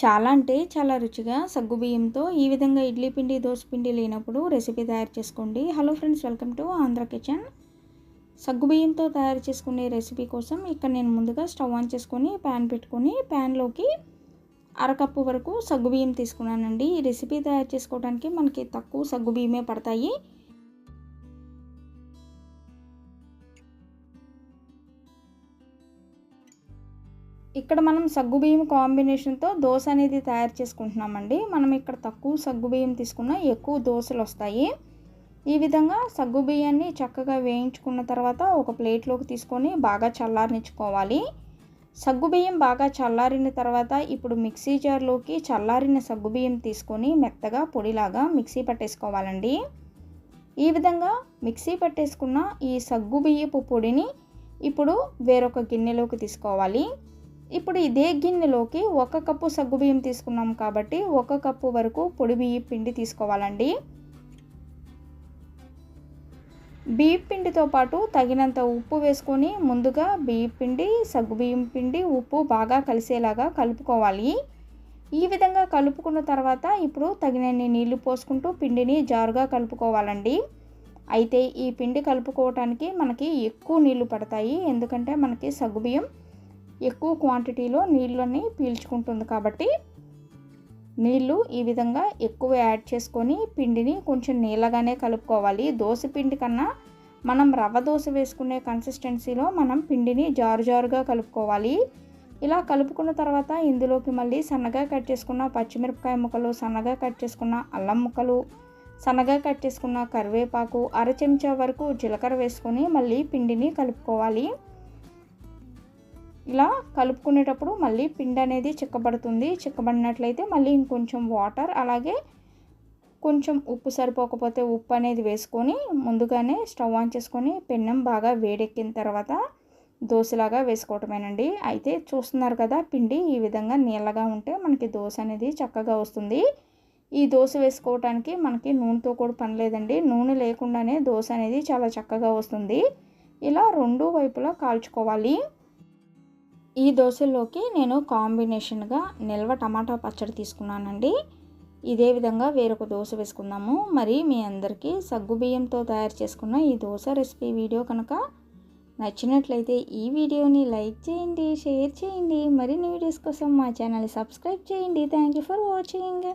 చాలా అంటే చాలా రుచిగా సగ్గు బియ్యంతో ఈ విధంగా ఇడ్లీ పిండి దోశ పిండి లేనప్పుడు రెసిపీ తయారు చేసుకోండి. Hello friends welcome to Andhra kitchen సగ్గు బియ్యంతో తయారు చేసుకునే రెసిపీ కోసం ఇక్కడ నేను ముందుగా స్టవ్ ఆన్ చేసుకొని ప్యాన్ పెట్టుకొని ప్యాన్లోకి అరకప్పు వరకు సగ్గు బియ్యం తీసుకున్నానండి. ఈ రెసిపీ తయారు చేసుకోవడానికి మనకి తక్కువ సగ్గు బియ్యమే పడతాయి. ఇక్కడ మనం సగ్గుబియ్యం కాంబినేషన్తో దోశ అనేది తయారు చేసుకుంటున్నామండి. మనం ఇక్కడ తక్కువ సగ్గుబియ్యం తీసుకున్న ఎక్కువ దోశలు వస్తాయి. ఈ విధంగా సగ్గుబియ్యాన్ని చక్కగా వేయించుకున్న తర్వాత ఒక ప్లేట్లోకి తీసుకొని బాగా చల్లారనిచ్చుకోవాలి. సగ్గుబియ్యం బాగా చల్లారిన తర్వాత ఇప్పుడు మిక్సీ జార్లోకి చల్లారిన సగ్గుబియ్యం తీసుకొని మెత్తగా పొడిలాగా మిక్సీ పట్టేసుకోవాలండి. ఈ విధంగా మిక్సీ పట్టేసుకున్న ఈ సగ్గుబియ్యపు పొడిని ఇప్పుడు వేరొక గిన్నెలోకి తీసుకోవాలి. ఇప్పుడు ఇదే గిన్నెలోకి ఒక కప్పు సగ్గుబియ్యం తీసుకున్నాం కాబట్టి ఒక కప్పు వరకు పొడి బియ్య పిండి తీసుకోవాలండి. బియ్యం పిండితో పాటు తగినంత ఉప్పు వేసుకొని ముందుగా బియ్యం పిండి సగ్గుబియ్యం పిండి ఉప్పు బాగా కలిసేలాగా కలుపుకోవాలి. ఈ విధంగా కలుపుకున్న తర్వాత ఇప్పుడు తగినన్ని నీళ్ళు పోసుకుంటూ పిండిని జారుగా కలుపుకోవాలండి. అయితే ఈ పిండి కలుపుకోవటానికి మనకి ఎక్కువ నీళ్ళు పడతాయి. ఎందుకంటే మనకి సగ్గుబియ్యం ఎక్కువ క్వాంటిటీలో నీళ్ళని పీల్చుకుంటుంది కాబట్టి నీళ్ళు ఈ విధంగా ఎక్కువ యాడ్ చేసుకొని పిండిని కొంచెం నీళ్ళగానే కలుపుకోవాలి. దోశ పిండి కన్నా మనం రవ్వ దోశ వేసుకునే కన్సిస్టెన్సీలో మనం పిండిని జారు జారుగా కలుపుకోవాలి. ఇలా కలుపుకున్న తర్వాత ఇందులోకి మళ్ళీ సన్నగా కట్ చేసుకున్న పచ్చిమిరపకాయ ముక్కలు సన్నగా కట్ చేసుకున్న అల్లం ముక్కలు సన్నగా కట్ చేసుకున్న కరివేపాకు అర చెంచా వరకు జీలకర్ర వేసుకొని మళ్ళీ పిండిని కలుపుకోవాలి. ఇలా కలుపుకునేటప్పుడు మళ్ళీ పిండి అనేది చిక్కబడుతుంది. చిక్కబడినట్లయితే మళ్ళీ ఇంకొంచెం వాటర్ అలాగే కొంచెం ఉప్పు సరిపోకపోతే ఉప్పు అనేది వేసుకొని ముందుగానే స్టవ్ ఆన్ చేసుకొని పెన్నం బాగా వేడెక్కిన తర్వాత దోశలాగా వేసుకోవటమేనండి. అయితే చూస్తున్నారు కదా పిండి ఈ విధంగా నీళ్ళగా ఉంటే మనకి దోశ అనేది చక్కగా వస్తుంది. ఈ దోశ వేసుకోవటానికి మనకి నూనెతో కూడా పని లేదండి. నూనె లేకుండానే దోశ అనేది చాలా చక్కగా వస్తుంది. ఇలా రెండు వైపులా కాల్చుకోవాలి. ఈ దోశల్లోకి నేను కాంబినేషన్గా నిల్వ టమాటా పచ్చడి తీసుకున్నానండి. ఇదే విధంగా వేరొక దోశ వేసుకుందాము. మరి మీ అందరికీ సగ్గు బియ్యంతో తయారు చేసుకున్న ఈ దోశ రెసిపీ వీడియో కనుక నచ్చినట్లయితే ఈ వీడియోని లైక్ చేయండి షేర్ చేయండి. మరిన్ని వీడియోస్ కోసం మా ఛానల్ సబ్స్క్రైబ్ చేయండి. Thank you for watching.